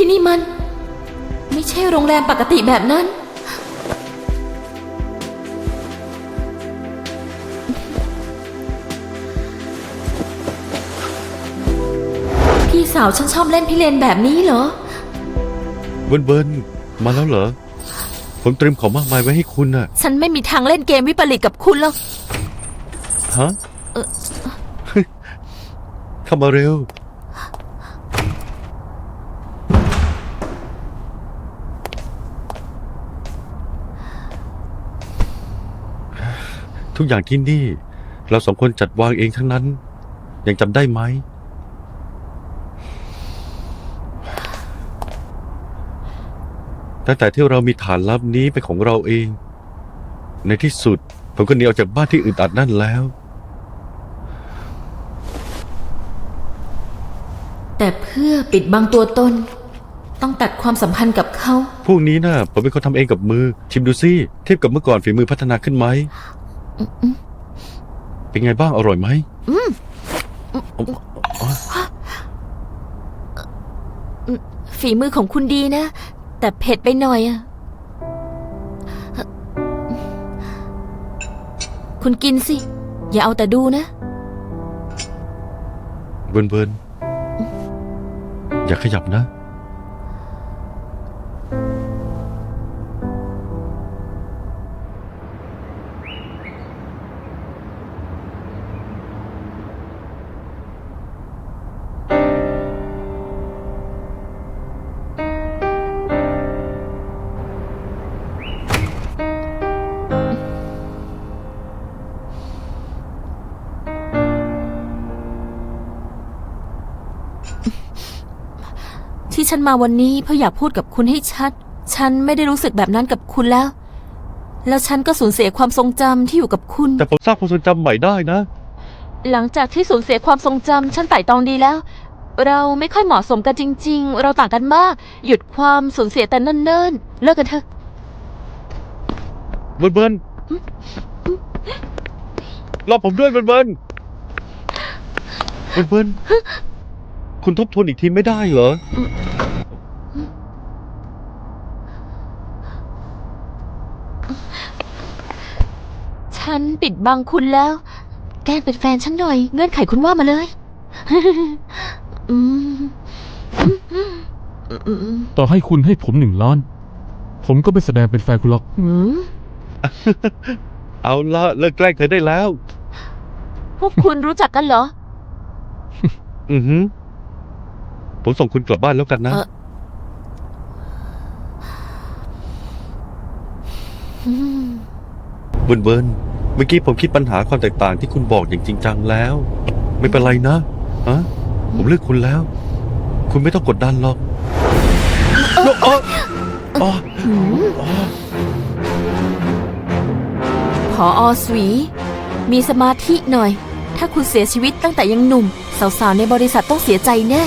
ที่นี่มัน ไม่ใช่โรงแรมปกติแบบนั้น พี่สาวฉันชอบเล่นพี่เลนแบบนี้เหรอ เบิร์นเบิร์นมาแล้วเหรอ ผมเตรียมของมากมายไว้ให้คุณน่ะ ฉันไม่มีทางเล่นเกมวิปริตกับคุณหรอก ฮะเข้ามาเร็ว ทุกอย่างที่นี่ เราสองคนจัดวางเองทั้งนั้น ยังจำได้ไหม ตั้งแต่ที่เรามีฐานลับนี้เป็นของเราเอง ในที่สุด ผมก็หนีออกจากบ้านที่อึดอัดนั่นแล้ว แต่เพื่อปิดบังตัวตน ต้องตัดความสัมพันธ์กับเขา พวกนี้นะ่ะผมเป็นคนทำเองกับมือ ชิมดูสิเทียบกับเมื่อก่อนฝีมือพัฒนาขึ้นไหม เป็นไงบ้างอร่อยไหมฝีมือของคุณดีนะ แต่เผ็ดไปหน่อยอะคุณกินสิ อย่าเอาแต่ดูนะ เบิร์นเบิร์นอย่าขยับนะ ที่ฉันมาวันนี้เพราะอยากพูดกับคุณให้ชัด ฉันไม่ได้รู้สึกแบบนั้นกับคุณแล้ว แล้วฉันก็สูญเสียความทรงจำที่อยู่กับคุณ แต่ผมสร้างความทรงจำใหม่ได้นะ หลังจากที่สูญเสียความทรงจำฉันไต่ตองดีแล้ว เราไม่ค่อยเหมาะสมกันจริง ๆ เราต่างกันมาก หยุดความสูญเสียแต่เนิ่นๆเลิกกันเถอะ เบิร์นเบิร์นรอผมด้วยเบิร์นเบิร์นเบิร์นเบิร์นคุณทบทวนอีกทีไม่ได้เหรอฉั นปิดบังคุณแล้ว แกล้งเป็นแฟนฉันหน่อย เงื่อนไขคุณว่ามาเลยอืมอืมต่อให้คุณให้ผมหนึ่งล้าน ผมก็ไม่แสดงเป็นแฟนคุณหรอก อืมเอาละเลิกแกล้งเธอได้แล้ว พวกคุณรู้จักกันเหรอ อือหือ ผมส่งคุณกลับบ้านแล้วกันนะ เอ่อ อืม เบิร์นเบิร์น เมื่อกี้ผมคิดปัญหาความแตกต่างที่คุณบอกอย่างจริงจังแล้ว ไม่เป็นไรนะฮะผมเลือกคุณแล้ว คุณไม่ต้องกดดันหรอกอ๋ออ๋ออ๋อพออสวี มีสมาธิหน่อย ถ้าคุณเสียชีวิตตั้งแต่ยังหนุ่ม สาวๆในบริษัทต้องเสียใจแน่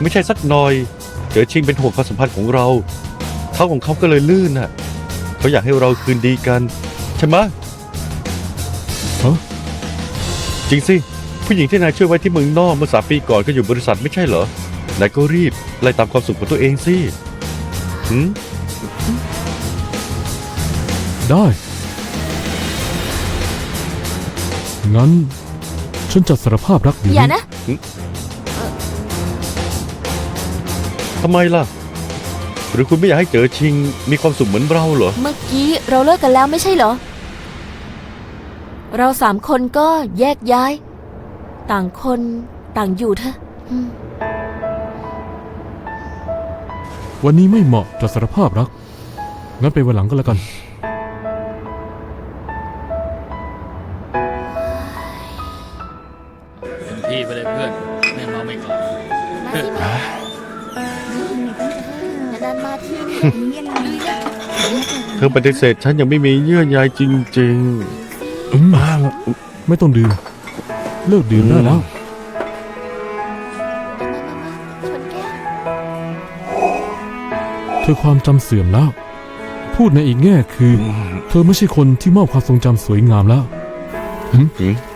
ไม่ใช่สักหน่อยเจอชิงเป็นห่วงความสัมพันธ์ของเราเขาของเขาก็เลยลื่นน่ะ เขาอยากให้เราคืนดีกัน ใช่ไหมะฮะจริงสิ ผู้หญิงที่นายช่วยไว้ที่เมืองนอกเมื่อสามปีก่อนก็อยู่บริษัทไม่ใช่เหรอนายก็รีบไล่ตามความสุขของตัวเองสิหืมได้ งั้น ฉันจะสารภาพรักอยู่อย่านะ ทำไมล่ะ หรือคุณไม่อยากให้เจอชิง มีความสุขเหมือนเราเหรอ เมื่อกี้เราเลิกกันแล้วไม่ใช่เหรอ เราสามคนก็แยกย้าย ต่างคนต่างอยู่เถอะอืมวันนี้ไม่เหมาะจะสารภาพรัก งั้นไปวันหลังก็แล้วกัน ปฏิเสธฉันยังไม่มีเยื่อใยจริง อืมไม่ต้องดื่ม เลิกดื่มได้แล้วชนแก้ว เธอความจำเสื่อมแล้ว พูดในอีกแง่คือ เธอไม่ใช่คนที่มอบความทรงจำสวยงามแล้ว ๆ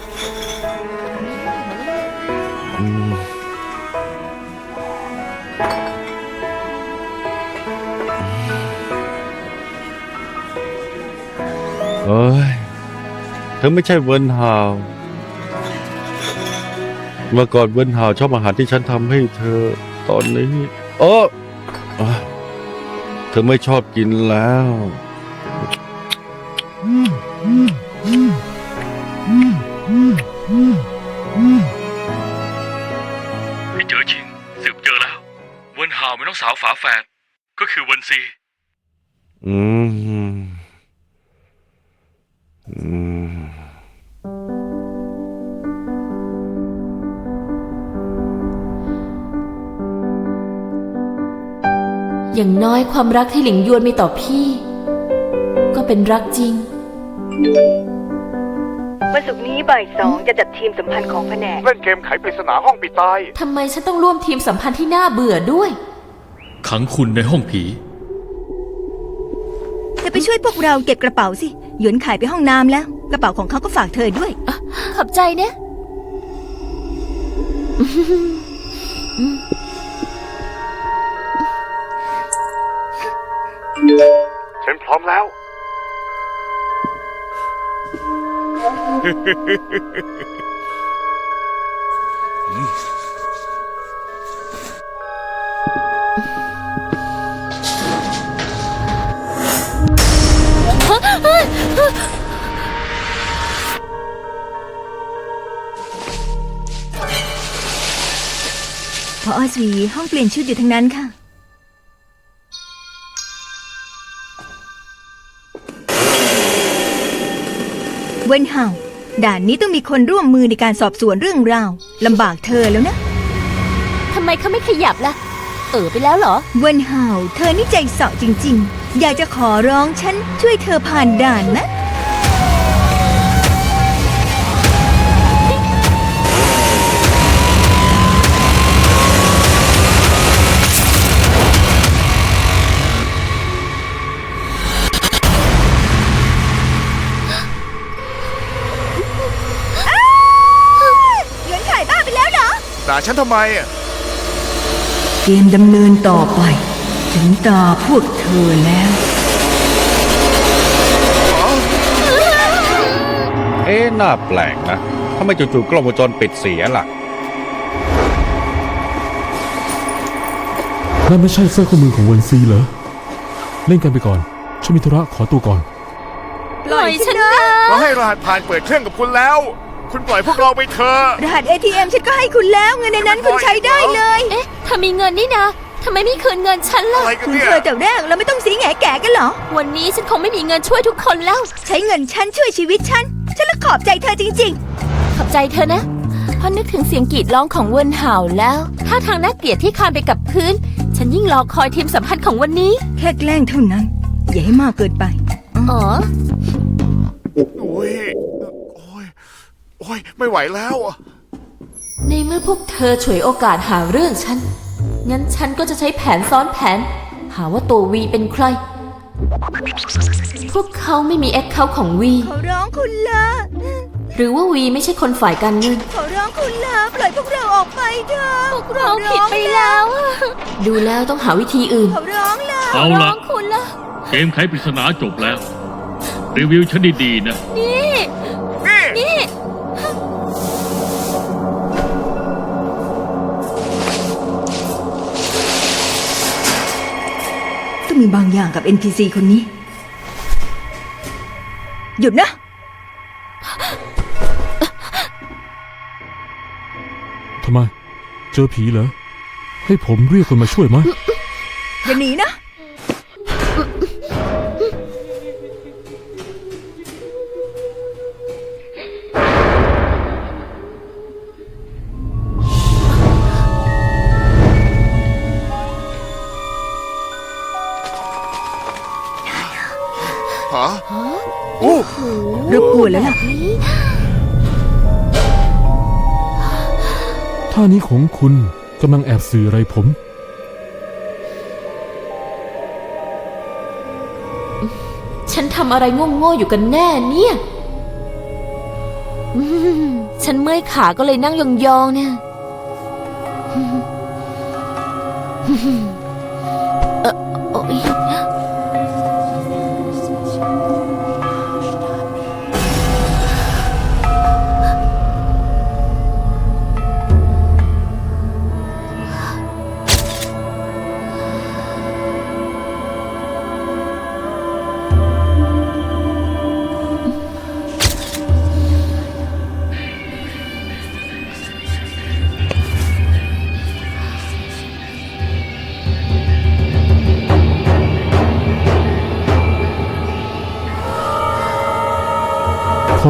อไม่ใช่เวิร์นฮาวเมื่อก่อนเวิร์นฮาวชอบอาหารที่ฉันทำให้เธอตอนนี้เอออะเธอไม่ชอบกินแล้วพี่เจอชิงสืบเจอแล้ว เวินฮาวไม่ต้องสาวฝาแฝดก็คือเวินซี อืม อย่างน้อยความรักที่หลิงยวนมีต่อพี่ ก็เป็นรักจริง วันศุกร์นี้บ่ายสองจะจัดทีมสัมพันธ์ของแผนก เล่นเกมไขปริศนาห้องปิดตาย ทำไมฉันต้องร่วมทีมสัมพันธ์ที่น่าเบื่อด้วย ขังคุณในห้องผีจะไปช่วยพวกเราเก็บกระเป๋าสิ หยวนขายไปห้องน้ำแล้ว กระเป๋าของเขาก็ฝากเธอด้วย ขอบใจเนี่ย ฉันพร้อมแล้ว พออสวีห้องเปลี่ยนชุดอยู่ทั้งนั้นค่ะ เวนเฮาด่านนี้ต้องมีคนร่วมมือในการสอบสวนเรื่องราวลำบากเธอแล้วนะ ทำไมเขาไม่ขยับล่ะ เออไปแล้วเหรอ เวนเฮาเธอนี่ใจเสาะจริง ๆ อยากจะขอร้องฉันช่วยเธอผ่านด่านนะ ฉันทำไมอะเกมดำเนินต่อไป ถึงตาพวกเธอแล้ว เอ๊ะน่าแปลกนะทำไมจู่ๆกล้องวงจรปิดเสียล่ะ นั่นไม่ใช่สร้อยข้อมือของเวนซีเหรอ เล่นกันไปก่อน ฉันมีธุระขอตัวก่อน ปล่อยฉันนะ เราให้รหัสผ่านเปิดเครื่องกับคุณแล้ว คุณปล่อยพวกเราไปเถอะ รหัส ATM ฉันก็ให้คุณแล้วเงินในนั้นคุณใช้ได้เลย เอ๊ะถ้ามีเงินนี่นะทำไมไม่คืนเงินฉันล่ะ อะไรกันคุณเนี่ยเธอแต่แรกเราไม่ต้องสีแงแก่กันเหรอ วันนี้ฉันคงไม่มีเงินช่วยทุกคนแล้ว ใช้เงินฉันช่วยชีวิตฉัน ฉันละขอบใจเธอจริง ขอบใจเธอนะเพราะนึกถึงเสียงกรีดร้องของเวินห่าวแล้วถ้าทางน่าเกลียดที่คลานไปกับพื้น ฉันยิ่งรอคอยทีมสัมพันธ์ของวันนี้ ๆ แค่แกล้งเท่านั้น อย่าให้มากเกินไป อ๋อ อ้ยไม่ไหวแล้วอะในเมื่อพวกเธอฉวยโอกาสหาเรื่องฉัน งั้นฉันก็จะใช้แผนซ้อนแผน หาว่าตัววีเป็นใคร พวกเขาไม่มีแอคเคาท์ของวี ขอร้องคุณละหรือว่าวีไม่ใช่คนฝ่ายการเงิน ขอร้องคุณละปล่อยพวกเราออกไปเถอะพวกเราผิดไปแล้วอะดูแล้วต้องหาวิธีอื่น ขอร้องละเอาร้ละองคุณละ เกมไขปริศนาจบแล้ว รีวิวฉันดีๆนะ นี่นี่ ต้องมีบางอย่างกับ NPC คนนี้ หยุดนะ ทำไม เจอผีเหรอ ให้ผมเรียกคนมาช่วยไหมอย่าหนีนะ ฮะโอ้รบกวนแล้วล่ะ ท่านี้ของคุณกำลังแอบสื่ออะไรผม ฉันทำอะไรโง่ๆอยู่กันแน่เนี่ยอืมฉันเมื่อยขาก็เลยนั่งยองๆเนี่ย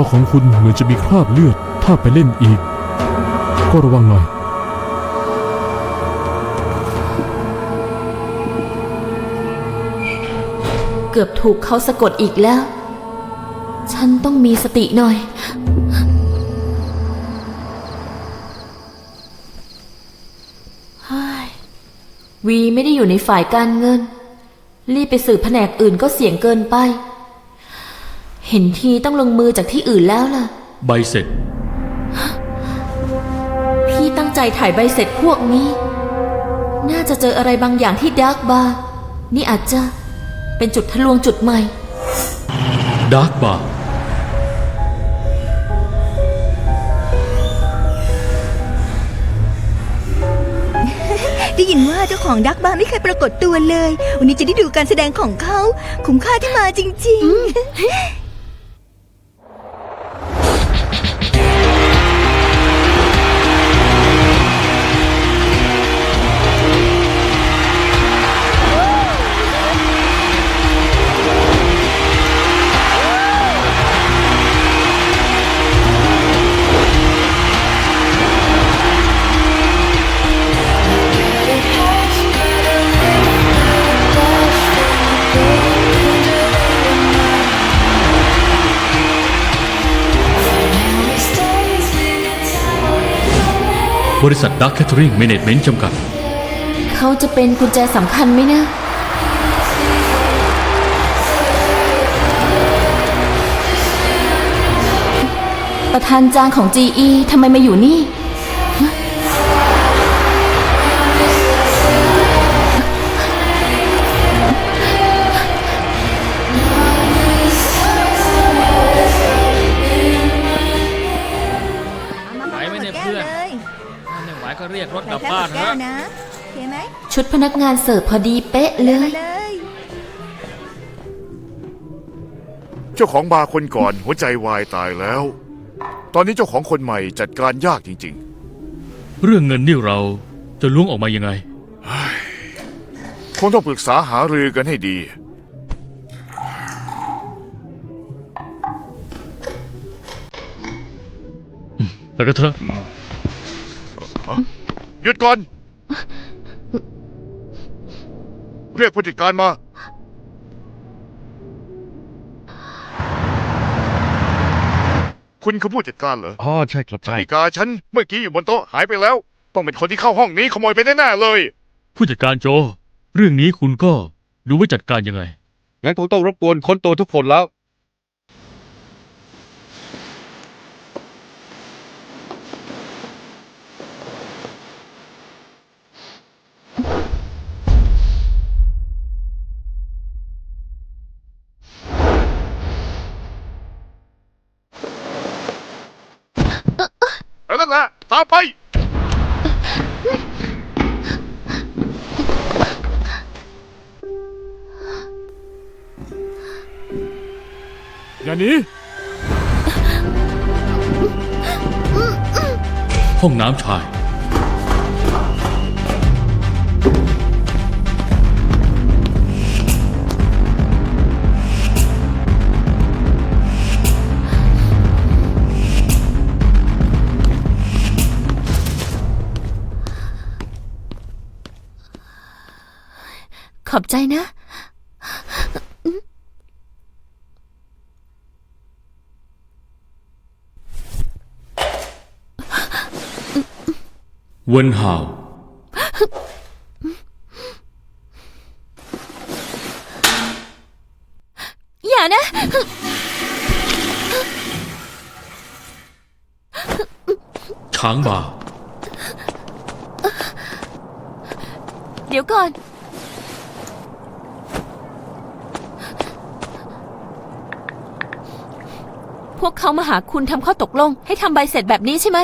อของคุณเหมือนจะมีคราบเลือด ถ้าไปเล่นอีก ก็ระวังหน่อย เกือบถูกเขาสะกดอีกแล้ว ฉันต้องมีสติหน่อยเฮ้ยวีไม่ได้อยู่ในฝ่ายการเงิน รีบไปสืบแผนกอื่นก็เสี่ยงเกินไป เห็นทีต้องลงมือจากที่อื่นแล้วล่ะ ใบเสร็จ พี่ตั้งใจถ่ายใบเสร็จพวกนี้ น่าจะเจออะไรบางอย่างที่ดาร์กบาร์นี่อาจจะเป็นจุดทะลวงจุดใหม่ดาร์กบาร์ได้ยินว่าเจ้าของดักบาร์ไม่เคยปรากฏตัวเลย วันนี้จะได้ดูการแสดงของเขา คุ้มค่าที่มาจริง ๆ บริษัทดักแคทริงเมเนจเมนต์จำกัด เขาจะเป็นกุญแจสำคัญไหมนะ ประธานจางของ GE ทำไมมาอยู่นี่ เรียกรถกลับบ้านเถแก้อะวนะโอเคไหมชุดพนักงานเสิร์ฟพอดีเป๊ะเลยมาเลยเจ้าของบาร์คนก่อนหัวใจวายตายแล้ว ตอนนี้เจ้าของคนใหม่จัดการยากจริง เรื่องเงินนี่เราจะล้วงออกมายังไง ๆ คงต้องปรึกษาหารือกันให้ดีแล้วก็เถอะ หยุดก่อน เรียกผู้จัดการมา คุณคือผู้จัดการเหรอ อ๋อใช่ครับใช่ นาฬิกาฉันเมื่อกี้อยู่บนโต๊ะหายไปแล้ว ต้องเป็นคนที่เข้าห้องนี้ขโมยไปแน่ๆเลย ผู้จัดการโจ เรื่องนี้คุณก็รู้ว่าจัดการยังไง งั้นคงต้องรบกวนค้นตัวทุกคนแล้วแล้ว ขอบใจนะ เวนฮาวอย่านะ ช้างบาร์เดี๋ยวก่อน พวกเขามาหาคุณทำข้อตกลง ให้ทำใบเสร็จแบบนี้ใช่ไหม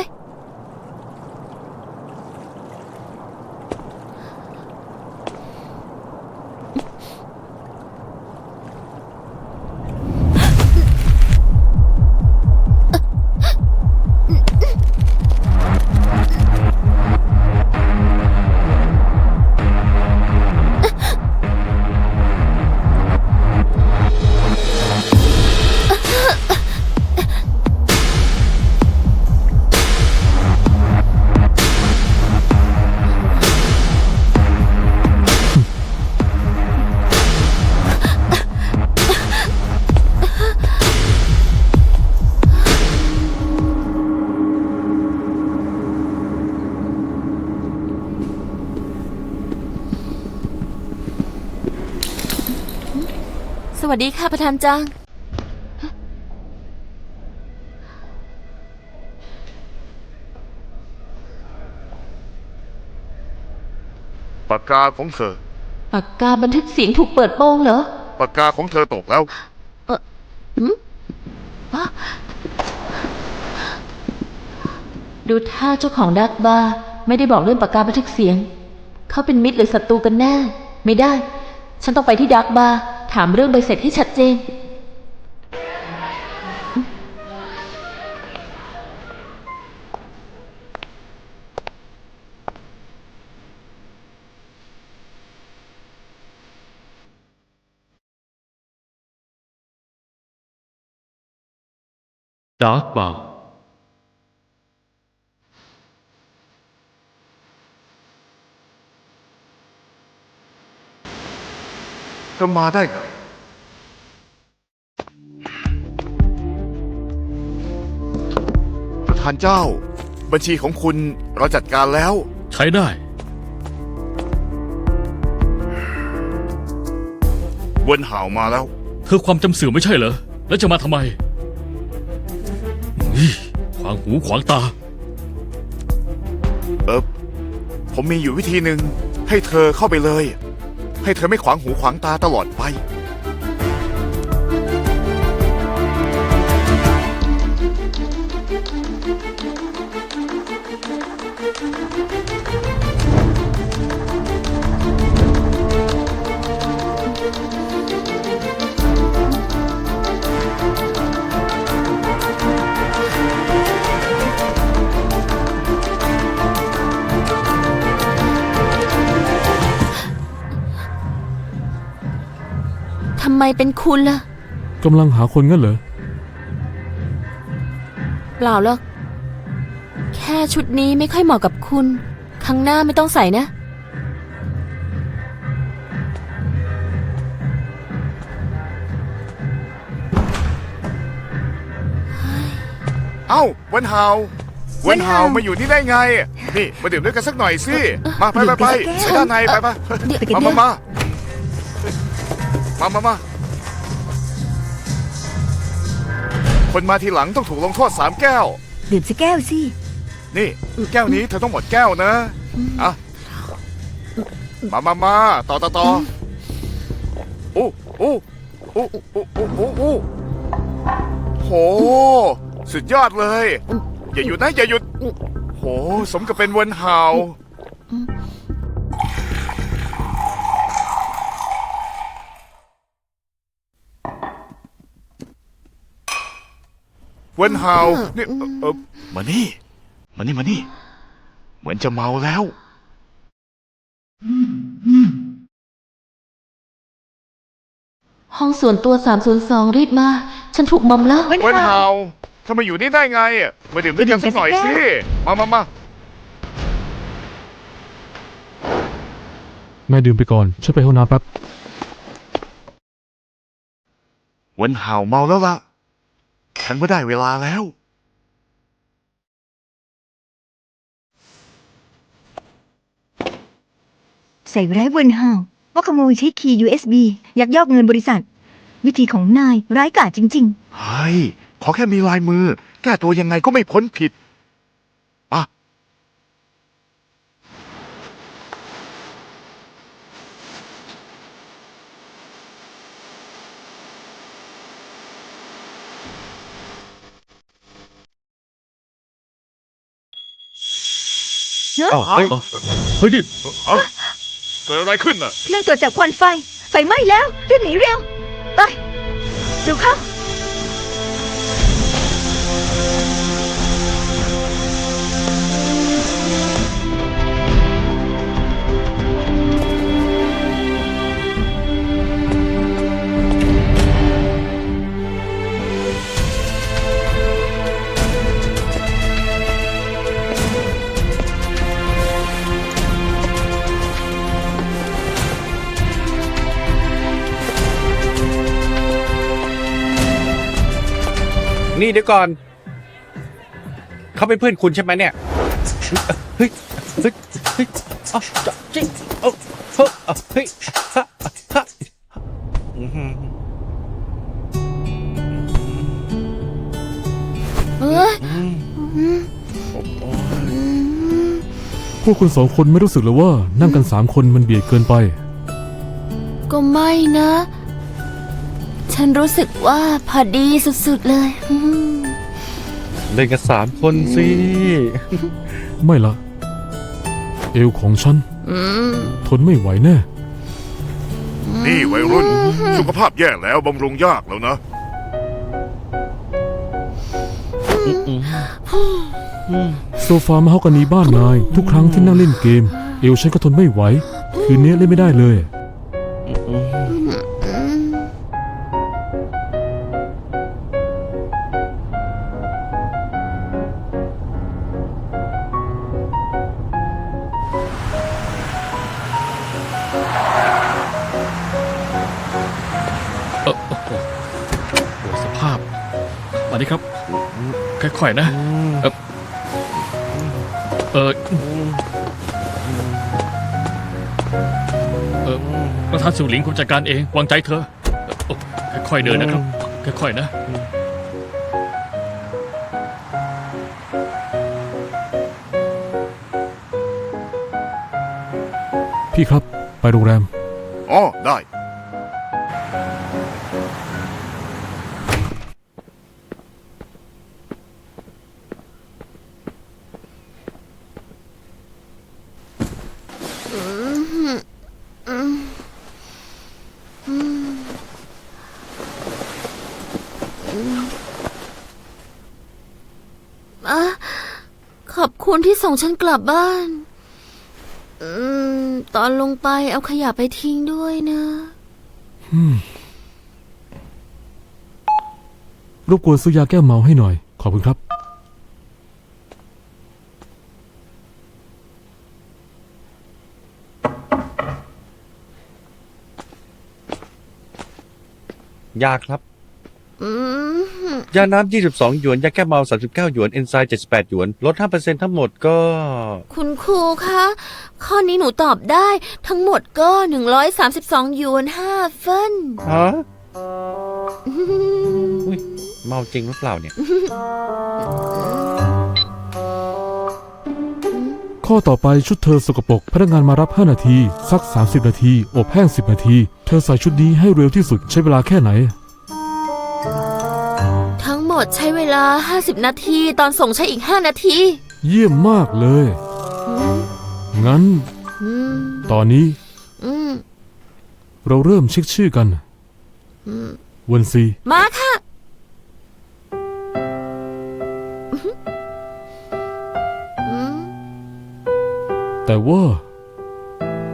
วัสดีค่ะประธานจางปากกาของเธอ ปากกาบันทึกเสียงถูกเปิดโปงเหรอปากกาของเธอตกแล้วดูท่าเจ้าของดักบาร์ไม่ได้บอกเรื่องปากกาบันทึกเสียง เขาเป็นมิตรหรือศัตรูกันแน่ ไม่ได้ ฉันต้องไปที่ดักบาร์ ถามเรื่องใบเสร็จให้ชัดเจนดาร์กบาร์เธอมาได้ไงานเจ้า บัญชีของคุณเราจัดการแล้ว ใช้ได้ เวินห่าวมาแล้ว เธอความจำเสื่อมไม่ใช่เหรอ แล้วจะมาทำไมนี่ขวางหูขวางตา เออผมมีอยู่วิธีหนึ่งให้เธอเข้าไปเลย ให้เธอไม่ขวางหูขวางตาตลอดไป ไมเป็นคุณล่ะ กำลังหาคนงั้นเหรอ เปล่าหรอก แค่ชุดนี้ไม่ค่อยเหมาะกับคุณ ครั้งหน้าไม่ต้องใส่นะ เอ้าเวินห่าวเวินห่าวเวินห่าวมาอยู่นี่ได้ไง นี่มาดื่มด้วยกันสักหน่อยสิ มาไปไปไปดื่มกันสักแก้วไปด้านในไปไปเดี๋ยวไปกันมาเดี๋มายวมา มามามาคนมาทีหลังต้องถูกลงโทษสามแก้ว ดื่มสักแก้วสิ นี่แก้วนี้เธอต้องหมดแก้วนะอะมามามาต่อต่อต่อโอ้โอ้โอ้โอ้โอ้โอ้โอ้โห สุดยอดเลย อย่าหยุดนะ อย่าหยุด โห สมกับเป็นเวนฮาว เวนฮาวนี่เอ่อเออมานี่ มานี่ มานี่ เหมือนจะเมาแล้ว ห้องส่วนตัว 302 รีบมา ฉันถูกมอมแล้ว เว้นเวนค่ะฮาวทำไมอยู่นี่ได้ไงอะมาดื่มด้วยกันสักหน่อยสิ มามามา แม่ดื่มไปก่อนช่วยไปห้องน้ำแป๊บ เวนฮาวเมาแล้วล่ะ ฉันว่าได้เวลาแล้ว ใส่ร้ายเวินห่าวว่าขโมยใช้คีย์ USB ยักยอกเงินบริษัท วิธีของนายร้ายกาจจริงเฮ้ย ขอแค่มีลายมือ แก้ตัวยังไงก็ไม่พ้นผิด ๆเนอะเฮ้ยเฮ้ยนี่เอ้าเกิดอะไรขึ้นน่ะ เครื่องตรวจจับควันไฟ ไฟไหม้แล้วรีบหนีเร็ว ไปเร็วเข้า นี่เดี๋ยวก่อน เขาเป็นเพื่อนคุณใช่ไหมเนี่ย เฮ้ย เฮ้ย เฮ้ยจิ๊กเฮ้ยเฮ้ยฮะฮะเออพวกคุณสองคนไม่รู้สึกเลยว่านั่งกันสามคนมันเบียดเกินไป ก็ไม่นะ ฉันรู้สึกว่าพอดีสุดๆเลยอืมเล่นกันสามคนสิไม่ละเอวของฉัน อืมทนไม่ไหวแน่ นี่วัยรุ่น สุขภาพแย่แล้วบำรุงยากแล้วนะ โซฟามาเฮากานีบ้านนาย ทุกครั้งที่นั่งเล่นเกม เอวฉันก็ทนไม่ไหว คืนนี้เล่นไม่ได้เลยเอ ค่อยๆนะเออเออเออประธานสุหลิงผมจัดการเองวางใจเธอเออโอ้ค่อยๆเดินนะครับค่อยๆนะ พี่ครับ ไปโรงแรม อ๋อได้ คุณที่ส่งฉันกลับบ้าน อืม ตอนลงไปเอาขยะไปทิ้งด้วยนะรบกวนซื้อยาแก้เมาให้หน่อย ขอบคุณครับ ยากครับ อืม ยาน้ำ22 หยวน ยาแก้เมา 39 หยวน เอนไซม์ 78 หยวน ลด 5%ทั้งหมดก็ คุณครูคะ ข้อนี้หนูตอบได้ ทั้งหมดก็ 132 หยวน 5 เฟินฮะอุ้ยเมาจริงหรือเปล่าเนี่ย ข้อต่อไปชุดเธอสกปรกพนักงานมารับ 5 นาทีสัก 30 นาที อบแห้ง 10 นาที เธอใส่ชุดนี้ให้เร็วที่สุดใช้เวลาแค่ไหนทั้งห มดใช้เวลา 50 นาที ตอนส่งใช้อีก 5 นาที เยี่ยมมากเลย งั้น อืม ตอนนี้ อืม เราเริ่มเช็คชื่อกันเวันซีมาค่ะอืมแต่ว่า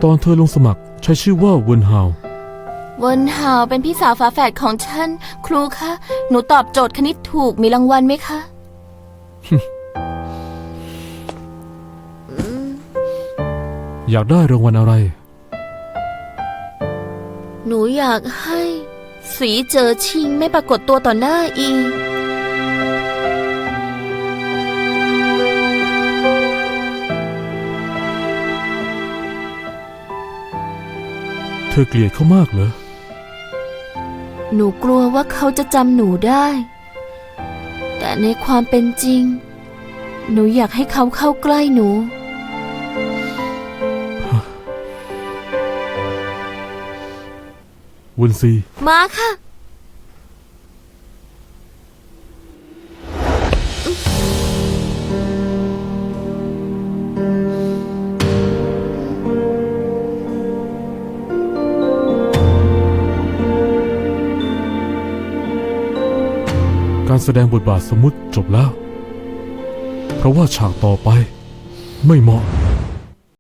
ตอนเธอลงสมัครใช้ชื่อว่าเวนฮาวเวินหาวเป็นพี่สาวฝาแฝดของฉัน ครูคะ หนูตอบโจทย์คณิตถูกมีรางวัลไหมคะอยากได้รางวัลอะไร หนูอยากให้สีเจอชิงไม่ปรากฏตัวต่อหน้าอีกเธอเกลียดเขามากเหรอ หนูกลัวว่าเขาจะจำหนูได้ แต่ในความเป็นจริง หนูอยากให้เขาเข้าใกล้หนูเวนซี มาค่ะ แสดงบทบาทสมมุติจบแล้ว เพราะว่าฉากต่อไปไม่เหมาะ